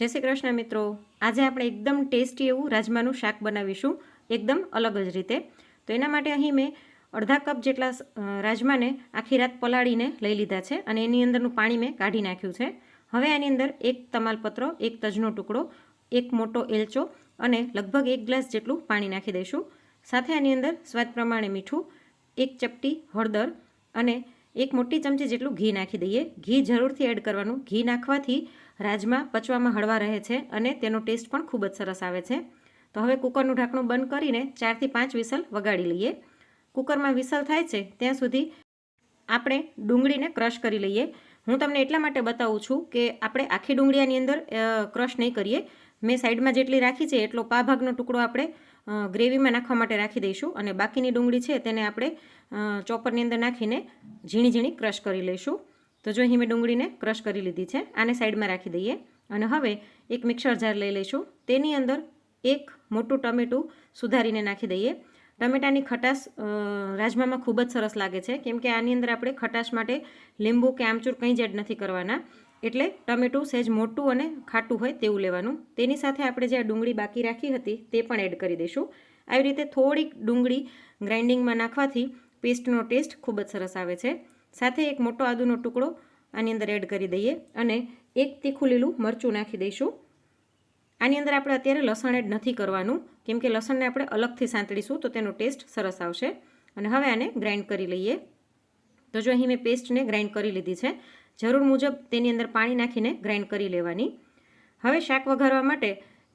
જય શ્રી કૃષ્ણ મિત્રો. આજે આપણે એકદમ ટેસ્ટી એવું રાજમાનું શાક બનાવીશું. એકદમ અલગ જ રીતે. તો એના માટે અહીં મેં અડધા કપ જેટલા રાજમાને આખી રાત પલાળીને લઈ લીધા છે અને એની અંદરનું પાણી મેં કાઢી નાખ્યું છે. હવે આની અંદર એક તમાલપત્ર, એક તજનો ટુકડો, એક મોટો એલચો અને લગભગ એક ગ્લાસ જેટલું પાણી નાખી દઈશું. સાથે આની અંદર સ્વાદ પ્રમાણે મીઠું, એક ચપટી હળદર અને એક મોટી ચમચી જેટલું ઘી નાખી દઈએ. ઘી જરૂરથી એડ કરવાનું. ઘી નાખવાથી રાજમા પચવામાં હળવા રહે છે અને તેનો ટેસ્ટ પણ ખૂબ જ સરસ આવે છે. તો હવે કુકરનું ઢાંકણું બંધ કરીને ચારથી પાંચ વિસલ વગાડી લઈએ. કુકરમાં વિસલ થાય છે ત્યાં સુધી આપણે ડુંગળીને ક્રશ કરી લઈએ. હું તમને એટલા માટે બતાવું છું કે આપણે આખી ડુંગળીયાની અંદર ક્રશ નહીં કરીએ. મેં સાઈડમાં જેટલી રાખી છે એટલો પા ભાગનો ટુકડો આપણે ગ્રેવીમાં નાખવા માટે રાખી દઈશું અને બાકીની ડુંગળી છે તેને આપણે ચોપરની અંદર નાખીને ઝીણી ઝીણી ક્રશ કરી લઈશું. તો જો અહીં મેં ડુંગળીને ક્રશ કરી લીધી છે, આને સાઈડમાં રાખી દઈએ. અને હવે એક મિક્સર જાર લઈ લઈશું. તેની અંદર એક મોટું ટમેટું સુધારીને નાખી દઈએ. ટમેટાની ખટાશ રાજમામાં ખૂબ જ સરસ લાગે છે. કેમ કે આની અંદર આપણે ખટાશ માટે લીંબુ કે આમચૂર કંઈ જ એડ નથી કરવાના. એટલે ટમેટું સહેજ મોટું અને ખાટું હોય તેવું લેવાનું. તેની સાથે આપણે જે આ ડુંગળી બાકી રાખી હતી તે પણ એડ કરી દઈશું. આવી રીતે થોડીક ડુંગળી ગ્રાઇન્ડિંગમાં નાખવાથી પેસ્ટનો ટેસ્ટ ખૂબ જ સરસ આવે છે. સાથે એક મોટો આદુનો ટુકડો આની અંદર એડ કરી દઈએ અને એક તીખું લીલું મરચું નાખી દઈશું. આની અંદર આપણે અત્યારે લસણ એડ નથી કરવાનું. કેમ કે લસણને આપણે અલગથી સાંતળીશું તો તેનો ટેસ્ટ સરસ આવશે. અને હવે આને ગ્રાઇન્ડ કરી લઈએ. તો જો અહીં મેં પેસ્ટને ગ્રાઇન્ડ કરી લીધી છે જરૂર મુજબ તેની અંદર પાણી નાખીને ગ્રાઇન્ડ કરી લેવાની. હવે શાક વઘારવા માટે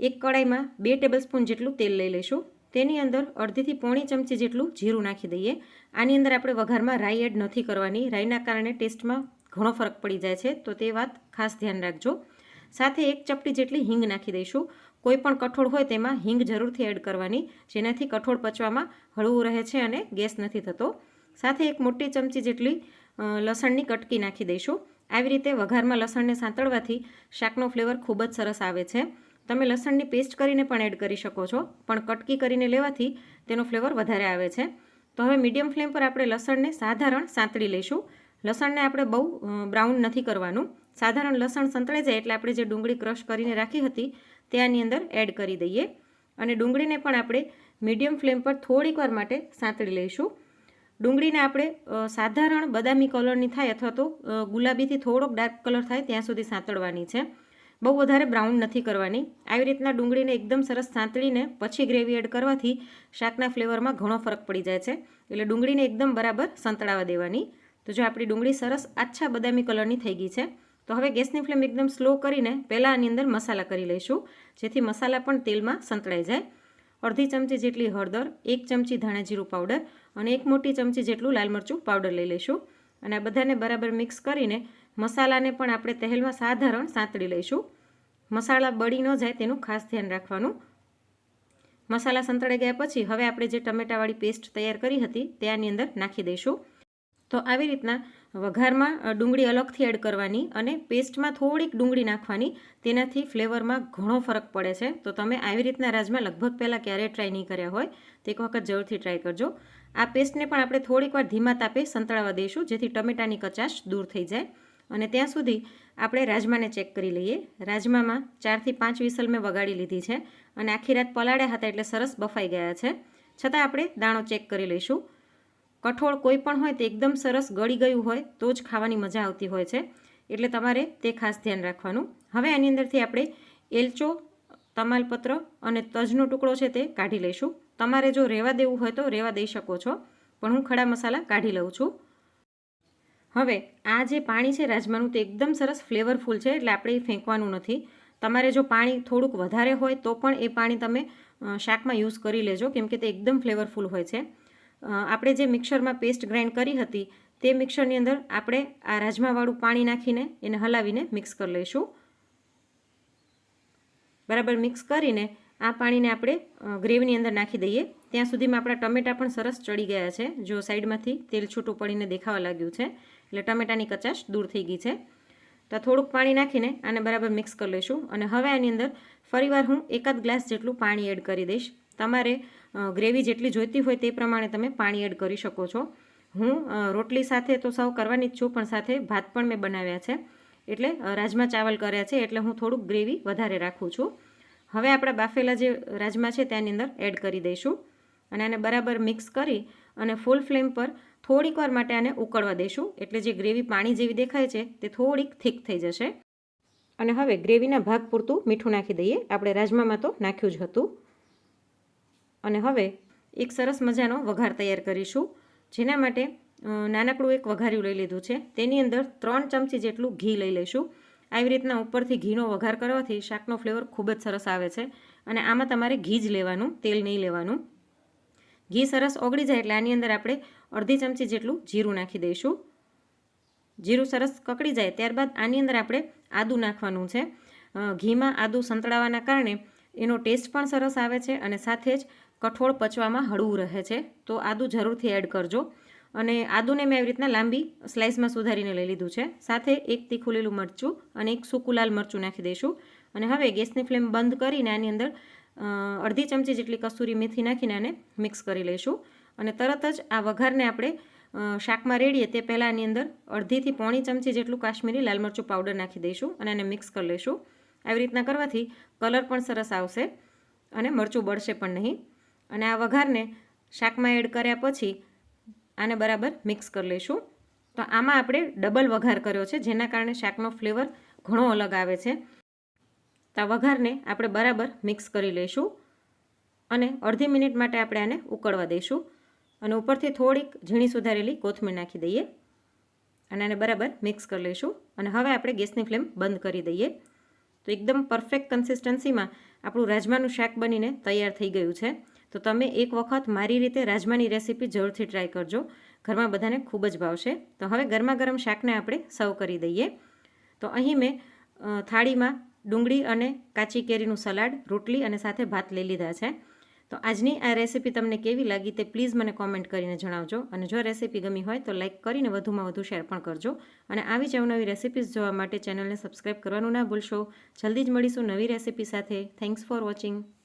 એક કડાઈમાં બે ટેબલસ્પૂન જેટલું તેલ લઈ લઈશું. તેની અંદર અડધીથી પોણી ચમચી જેટલું જીરું નાખી દઈએ. આની અંદર આપણે વઘારમાં રાઈ એડ નથી કરવાની. રાઈના કારણે ટેસ્ટમાં ઘણો ફરક પડી જાય છે, તો તે વાત ખાસ ધ્યાન રાખજો. સાથે એક ચપટી જેટલી હિંગ નાખી દઈશું. કોઈ પણ કઠોળ હોય તેમાં હિંગ જરૂરથી એડ કરવાની, જેનાથી કઠોળ પચવામાં હળવું રહે છે અને ગેસ નથી થતો. સાથે એક મોટી ચમચી જેટલી લસણની કટકી નાખી દઈશું. આવી રીતે વઘારમાં લસણને સાંતળવાથી શાકનો ફ્લેવર ખૂબ જ સરસ આવે છે. તમે લસણની પેસ્ટ કરીને પણ એડ કરી શકો છો, પણ કટકી કરીને લેવાથી તેનો ફ્લેવર વધારે આવે છે. તો હવે મીડિયમ ફ્લેમ પર આપણે લસણને સાધારણ સાંતળી લઈશું. લસણને આપણે બહુ બ્રાઉન નથી કરવાનું. સાધારણ લસણ સંતળાઈ જાય એટલે આપણે જે ડુંગળી ક્રશ કરીને રાખી હતી તે આની અંદર એડ કરી દઈએ. અને ડુંગળીને પણ આપણે મીડિયમ ફ્લેમ પર થોડીક વાર માટે સાંતળી લઈશું. ડુંગળીને આપણે સાધારણ બદામી કલરની થાય અથવા તો ગુલાબીથી થોડોક ડાર્ક કલર થાય ત્યાં સુધી સાંતળવાની છે. બહુ વધારે બ્રાઉન નથી કરવાની. આવી રીતના ડુંગળીને એકદમ સરસ સાંતળીને પછી ગ્રેવી એડ કરવાથી શાકના ફ્લેવરમાં ઘણો ફરક પડી જાય છે. એટલે ડુંગળીને એકદમ બરાબર સંતળાવા દેવાની. તો જો આપણી ડુંગળી સરસ આછા બદામી કલરની થઈ ગઈ છે, તો હવે ગેસની ફ્લેમ એકદમ સ્લો કરીને પહેલાં આની અંદર મસાલા કરી લઈશું, જેથી મસાલા પણ તેલમાં સંતળાઈ જાય. અડધી ચમચી જેટલી હળદર, એક ચમચી ધાણા જીરું પાવડર અને એક મોટી ચમચી જેટલું લાલ મરચું પાવડર લઈ લઈશું. અને આ બધાને બરાબર મિક્સ કરીને મસાલાને પણ આપણે તહેલમાં સાધારણ સાંતળી લઈશું. મસાલા બળી ન જાય તેનું ખાસ ધ્યાન રાખવાનું. મસાલા સંતળાઈ ગયા પછી હવે આપણે જે ટમેટાવાળી પેસ્ટ તૈયાર કરી હતી તે આની અંદર નાખી દઈશું. તો આવી રીતના વઘારમાં ડુંગળી અલગથી એડ કરવાની અને પેસ્ટમાં થોડીક ડુંગળી નાખવાની. તેનાથી ફ્લેવરમાં ઘણો ફરક પડે છે. તો તમે આવી રીતના રાજમાં લગભગ પહેલાં ક્યારેય ટ્રાય નહીં કર્યા હોય. તો એક વખત જરૂરથી ટ્રાય કરજો. આ પેસ્ટને પણ આપણે થોડીક ધીમા તાપે સંતળાવા દઈશું, જેથી ટમેટાની કચાશ દૂર થઈ જાય. અને ત્યાં સુધી આપણે રાજમાને ચેક કરી લઈએ. રાજમામાં ચારથી પાંચ વિસલ મેં વગાડી લીધી છે. અને આખી રાત પલાળ્યા હતા એટલે સરસ બફાઈ ગયા છે. છતાં આપણે દાણો ચેક કરી લઈશું. કઠોળ કોઈ પણ હોય તે એકદમ સરસ ગળી ગયું હોય તો જ ખાવાની મજા આવતી હોય છે. એટલે તમારે તે ખાસ ધ્યાન રાખવાનું. હવે આની અંદરથી આપણે એલચો, તમાલપત્ર અને તજનો ટુકડો છે તે કાઢી લઈશું. તમારે જો રહેવા દેવું હોય તો રહેવા દઈ શકો છો, પણ હું ખડા મસાલા કાઢી લઉં છું. હવે આ જે પાણી છે રાજમાનું તે એકદમ સરસ ફ્લેવરફુલ છે, એટલે આપણે ફેંકવાનું નથી. તમારે જો પાણી થોડુંક વધારે હોય તો પણ એ પાણી તમે શાકમાં યુઝ કરી લેજો, કેમ કે તે એકદમ ફ્લેવરફુલ હોય છે. આપણે જે મિક્સરમાં પેસ્ટ ગ્રાઇન્ડ કરી હતી, તે મિક્સરની અંદર આપણે આ રાજમાવાળું પાણી નાખીને એને હલાવીને મિક્સ કરી લઈશું. બરાબર મિક્સ કરીને આ પાણીને આપણે ગ્રેવીની અંદર નાખી દઈએ. ત્યાં સુધીમાં આપણા ટમેટાં પણ સરસ ચડી ગયા છે. જો સાઈડમાંથી તેલ છૂટું પડીને દેખાવા લાગ્યું છે, એટલે ટમેટાની કચાશ દૂર થઈ ગઈ છે. તો થોડુંક પાણી નાખીને આને બરાબર મિક્સ કરી લઈશું. અને હવે આની અંદર ફરીવાર હું એકાદ ગ્લાસ જેટલું પાણી એડ કરી દઈશ. તમારે ગ્રેવી જેટલી જોઈતી હોય તે પ્રમાણે તમે પાણી એડ કરી શકો છો. હું રોટલી સાથે તો સૌ કરવાની જ છું, પણ સાથે ભાત પણ મેં બનાવ્યા છે. એટલે રાજમા ચાવલ કર્યા છે, એટલે હું થોડુંક ગ્રેવી વધારે રાખું છું. હવે આપણા બાફેલા જે રાજમા છે તેની અંદર એડ કરી દઈશું અને આને બરાબર મિક્સ કરી અને ફૂલ ફ્લેમ પર થોડીક વાર માટે આને ઉકળવા દઈશું. એટલે જે ગ્રેવી પાણી જેવી દેખાય છે તે થોડીક થીક થઈ જશે. અને હવે ગ્રેવીના ભાગ પૂરતું મીઠું નાખી દઈએ. આપણે રાજમામાં તો નાખ્યું જ હતું. અને હવે એક સરસ મજાનો વઘાર તૈયાર કરીશું, જેના માટે નાનકડું એક વઘાર્યું લઈ લીધું છે. તેની અંદર ત્રણ ચમચી જેટલું ઘી લઈ લઈશું. આવી રીતના ઉપરથી ઘીનો વઘાર કરવાથી શાકનો ફ્લેવર ખૂબ જ સરસ આવે છે અને આમાં તમારે ઘી જ લેવાનું, તેલ નહીં લેવાનું. ઘી સરસ ઓગળી જાય એટલે આની અંદર આપણે અડધી ચમચી જેટલું જીરું નાખી દઈશું. જીરું સરસ કકડી જાય ત્યારબાદ આની અંદર આપણે આદું નાખવાનું છે. ઘીમાં આદું સંતળાવાના કારણે એનો ટેસ્ટ પણ સરસ આવે છે અને સાથે જ કઠોળ પચવામાં હળવું રહે છે. તો આદું જરૂરથી એડ કરજો. અને આદુને મેં આવી રીતના લાંબી સ્લાઇસમાં સુધારીને લઈ લીધું છે. સાથે એક તીખું લીલું મરચું અને એક સૂકું લાલ મરચું નાખી દઈશું. અને હવે ગેસની ફ્લેમ બંધ કરીને આની અંદર અડધી ચમચી જેટલી કસૂરી મેથી નાખીને આને મિક્સ કરી લઈશું. અને તરત જ આ વઘારને આપણે શાકમાં રેડીએ તે પહેલાં આની અંદર અડધીથી પોણી ચમચી જેટલું કાશ્મીરી લાલ મરચું પાવડર નાખી દઈશું અને એને મિક્સ કરી લઈશું. આવી રીતના કરવાથી કલર પણ સરસ આવશે અને મરચું બળશે પણ નહીં. અને આ વઘારને શાકમાં એડ કર્યા પછી આને બરાબર મિક્સ કરી લઈશું. તો આમાં આપણે ડબલ વઘાર કર્યો છે, જેના કારણે શાકનો ફ્લેવર ઘણો અલગ આવે છે. તો આ વઘારને આપણે બરાબર મિક્સ કરી લઈશું અને અડધી મિનિટ માટે આપણે આને ઉકળવા દઈશું અને ઉપરથી થોડીક ઝીણી સુધારેલી કોથમીર નાખી દઈએ અને આને બરાબર મિક્સ કરી લઈશું. અને હવે આપણે ગેસની ફ્લેમ બંધ કરી દઈએ. તો એકદમ પરફેક્ટ કન્સિસ્ટન્સીમાં આપણું રાજમાનું શાક બનીને તૈયાર થઈ ગયું છે. તો તમે એક વખત મારી રીતે રાજમાની રેસીપી જરૂરથી ટ્રાય કરજો. ઘરમાં બધાને ખૂબ જ ભાવશે. તો હવે ગરમા ગરમ શાકને આપણે સર્વ કરી દઈએ. તો અહીં મેં થાળીમાં ડુંગળી અને કાચી કેરીનું સલાડ, રોટલી અને સાથે ભાત લઈ લીધા છે. તો આજની આ રેસીપી તમને કેવી લાગી તે પ્લીઝ મને કોમેન્ટ કરીને જણાવજો. અને જો રેસીપી ગમી હોય તો લાઇક કરીને વધુમાં વધુ શેર પણ કરજો. અને આવી જ અવનવી રેસીપીઝ જોવા માટે ચેનલને સબસ્ક્રાઈબ કરવાનું ના ભૂલશો. જલ્દી જ મળીશું નવી રેસીપી સાથે. Thanks for watching